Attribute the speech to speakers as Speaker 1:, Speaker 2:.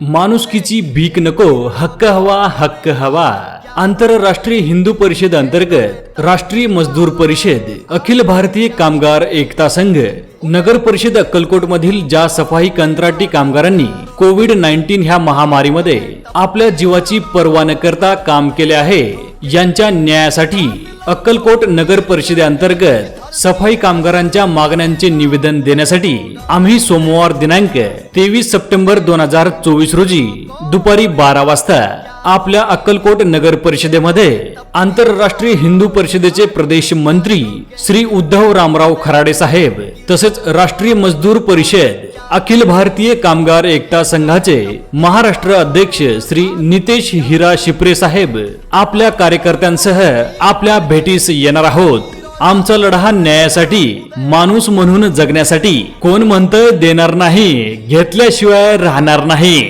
Speaker 1: माणुसकीची भीक नको हक्क हवा हक्क हवा. आंतरराष्ट्रीय हिंदू परिषद अंतर्गत राष्ट्रीय मजदूर परिषद अखिल भारतीय कामगार एकता संघ नगर परिषद अक्कलकोट मधील ज्या सफाई कंत्राटी कामगारांनी कोविड नाईन्टीन ह्या महामारीमध्ये आपल्या जीवाची पर्वा न करता काम केले आहे यांच्या न्यायासाठी अक्कलकोट नगर परिषदेअंतर्गत सफाई कामगारांच्या मागण्यांचे निवेदन देण्यासाठी आम्ही सोमवार दिनांक तेवीस सप्टेंबर दोन हजार चोवीस रोजी दुपारी बारा वाजता आपल्या अक्कलकोट नगर परिषदेमध्ये आंतरराष्ट्रीय हिंदू परिषदेचे प्रदेश मंत्री श्री उद्धव रामराव खराडे साहेब तसेच राष्ट्रीय मजदूर परिषद अखिल भारतीय कामगार एकता संघाचे महाराष्ट्र अध्यक्ष श्री नितेश हिरा शिपरे साहेब आपल्या कार्यकर्त्यांसह आपल्या भेटीस येणार आहोत. आमचा लढा हा न्यायासाठी माणूस म्हणून जगण्यासाठी कोण म्हणतं देणार नाही घेतल्याशिवाय राहणार नाही.